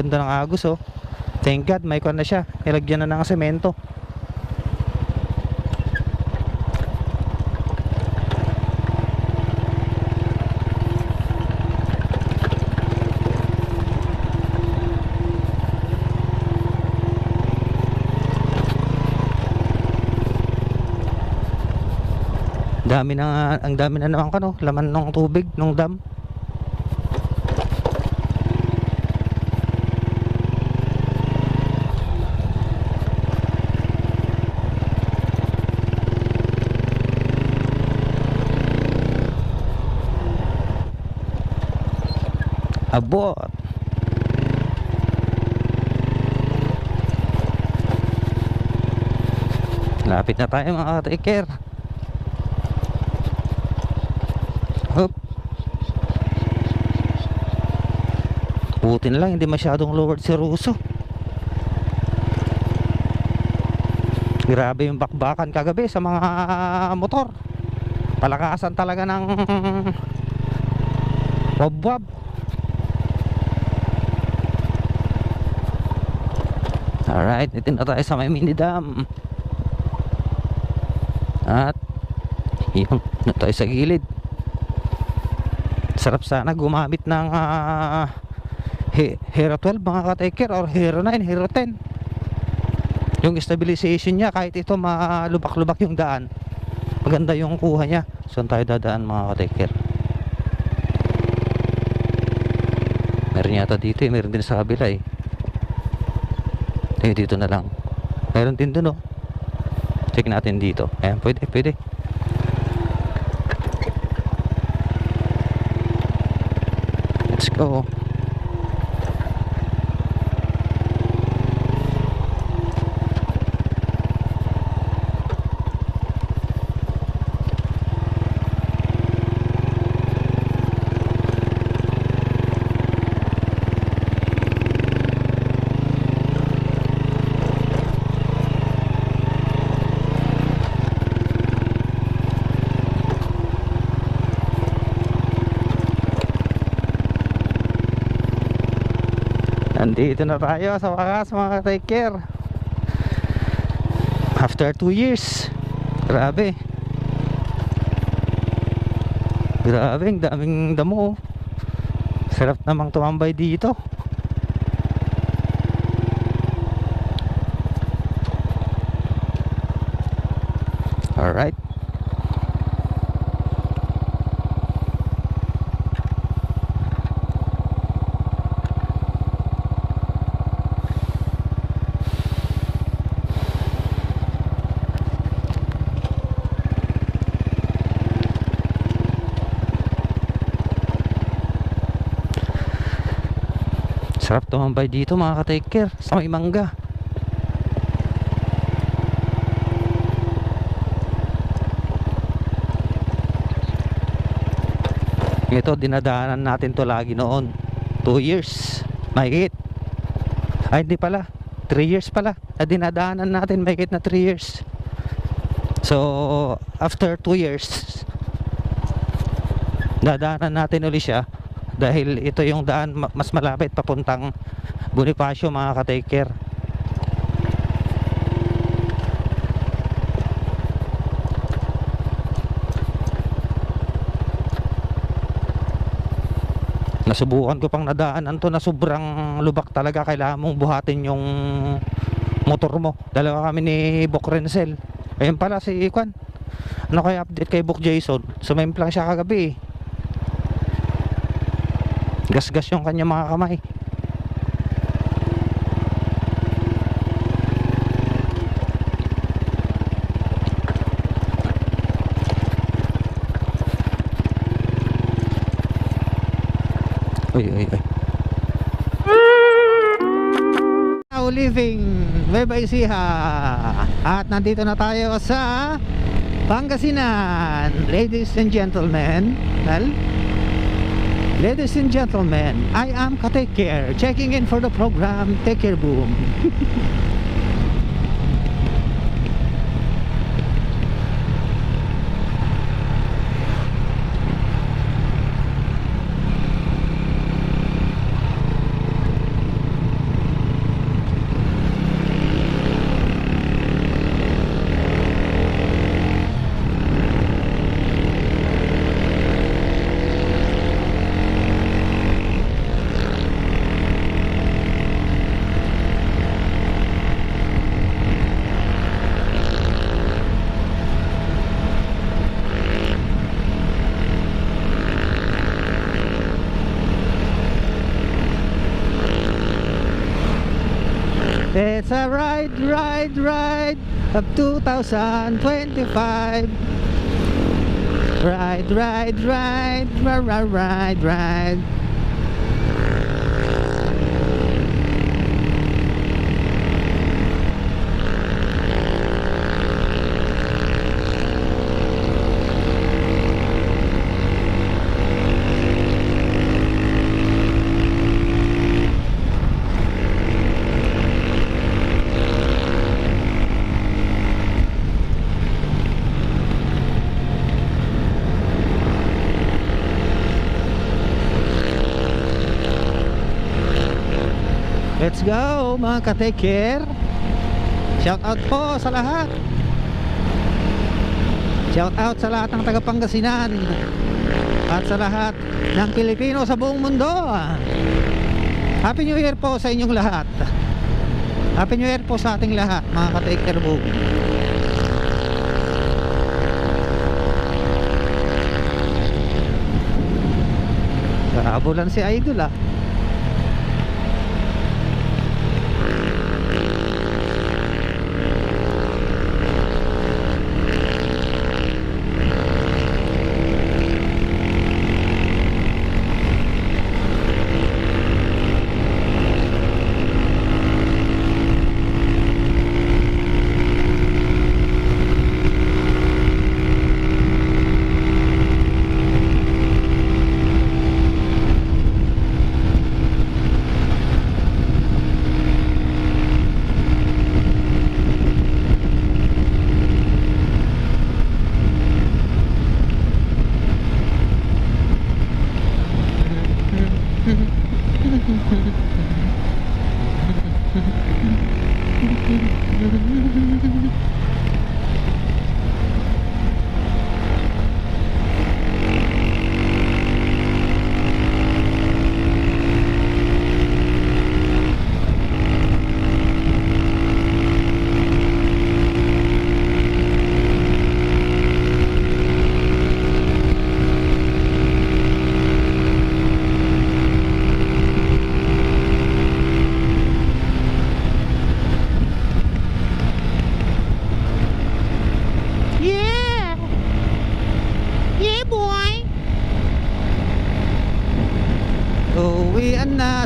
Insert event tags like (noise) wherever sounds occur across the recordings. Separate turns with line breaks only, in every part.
Ganda ng agos oh. Thank God, may kwan na siya. Nilagyan na ng semento. Dami na ang dami na naman kano, laman ng tubig ng dam. Abot. Lapit na tayo mga ka-taker. Hop. Buti lang hindi masyadong lowered si Russo. Grabe yung bakbakan kagabi sa mga motor. Palakasan talaga ng wabwab. Alright, dito na tayo sa may mini dam. At yun, na tayo sa gilid. Sarap sana gumamit ng He- Hero 12 mga ka-taker or Hero 9, Hero 10. Yung stabilization niya kahit ito malubak-lubak yung daan. Maganda yung kuha niya. Saan tayo dadaan mga ka-taker? Meron yata dito eh. Meron din sa kabila eh. Eh, dito na lang. Meron din dun oh. Check natin dito. Ayan, pwede, pwede. Let's go. Nandito na tayo sa wakas mga take care After 2 years. Grabe. Grabe, ang daming damo oh. Sarap namang tumambay dito. Alright Sarap tumambay dito mga ka-take Sa may mangga. Ito dinadaanan natin to lagi noon. 2 years. Mahigit. Ay hindi pala. 3 years pala. Na dinadaanan natin mahigit na 3 years. So after 2 years Dadaanan natin uli siya dahil ito yung daan ma- mas malapit papuntang Bonifacio mga ka-take care nasubukan ko pang nadaanan to na sobrang lubak talaga. Kailangan mong buhatin yung motor mo. Dalawa kami ni Bok Renzel. Ayun pala si Kwan. Ano kaya update kay Bok Jason? Sumimplang siya kagabi eh gasgas yung kanya mga kamay. Uy uy uy. Now living Nueva Ecija. At nandito na tayo sa Pangasinan. Ladies and gentlemen well Ladies and gentlemen, I am Katake Care, checking in for the program Take Care Boom. (laughs) It's a ride, ride, ride of 2025. Ride, ride, ride, ride, ride, ride, Go mga ka-take care Shout out po sa lahat. Shout out sa lahat ng taga Pangasinan At sa lahat ng Pilipino sa buong mundo. Happy New Year po sa inyong lahat. Happy New Year po sa ating lahat mga ka-take care po. Karabulan si Idol ah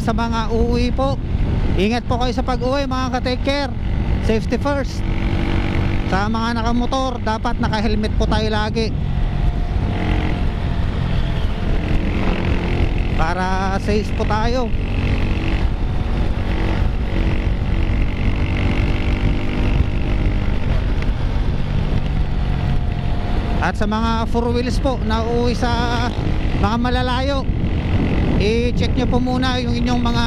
sa mga uuwi po. Ingat po kayo sa pag-uwi mga ka-take care. Safety first. Sa mga nakamotor, dapat naka-helmet po tayo lagi. Para safe po tayo. At sa mga four wheels po na uuwi sa mga malalayo, i-check nyo po muna yung inyong mga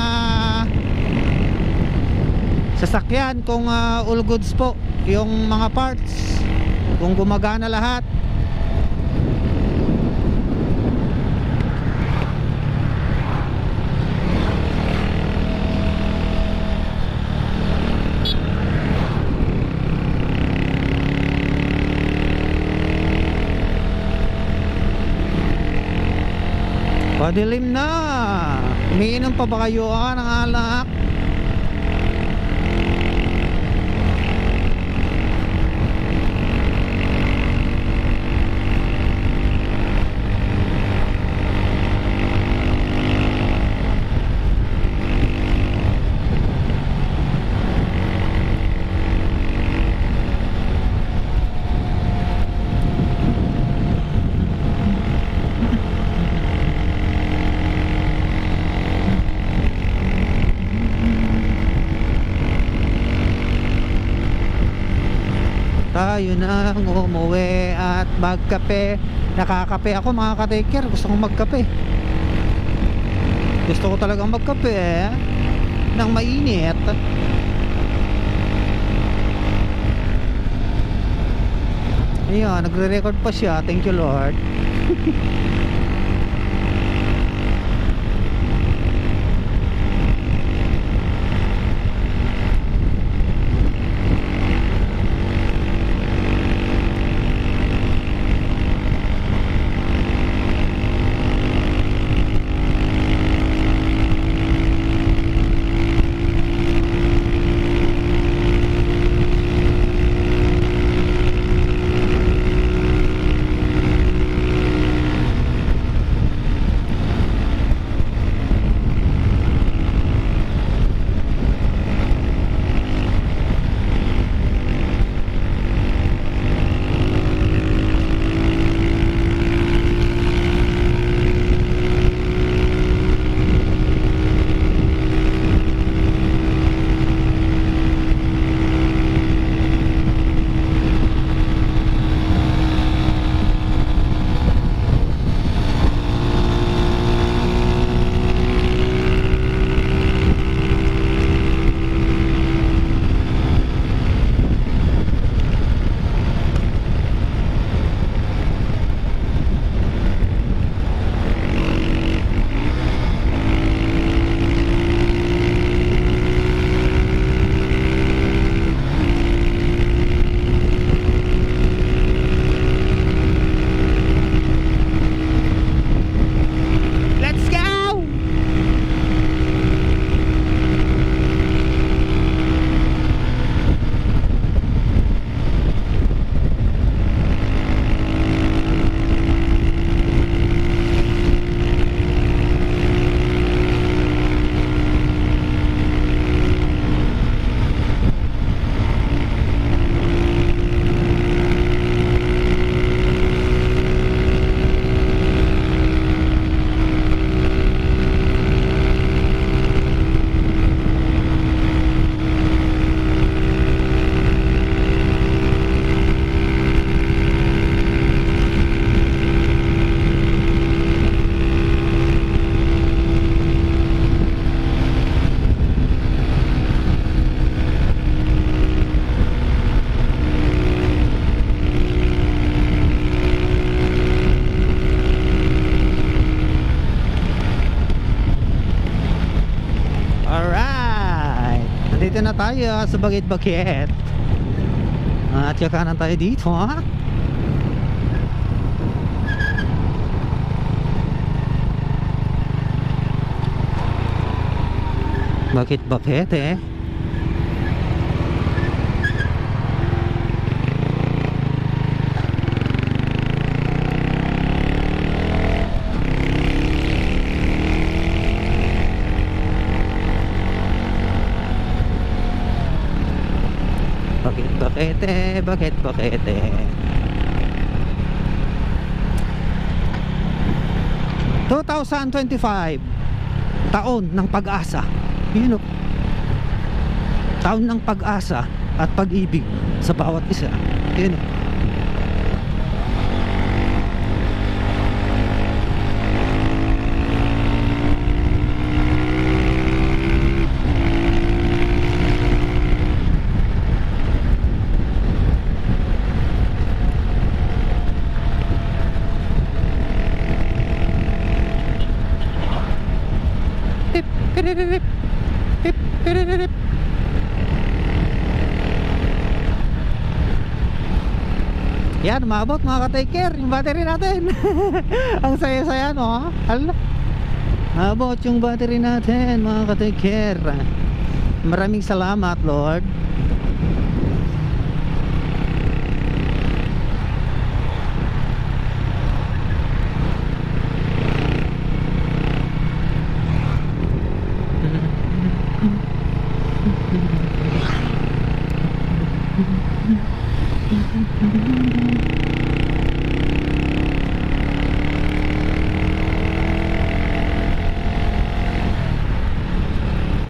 sasakyan kung ah, all goods po yung mga parts. Kung gumagana lahat Padilim na. Umiinom pa ba kayo ah, ng Tayo nang umuwi at magkape. Nakakape ako mga ka-taker. Gusto kong magkape. Gusto ko talagang magkape eh. Nang mainit. Ayan, nagre-record pa siya. Thank you Lord. (laughs) tayo sa Bagit-Bakit. At kakanan tayo dito, ha? Bakit bakit eh? Bakit bakit eh? ...2025... ...taon ng pag-asa... ...yun o... ...taon ng pag-asa... ...at pag-ibig... ...sa bawat isa... ...yun o... Yan, maabot mga ka-take care yung battery natin. (laughs) Ang saya-saya no. Hala. Maabot yung battery natin mga ka-take care. Maraming salamat Lord.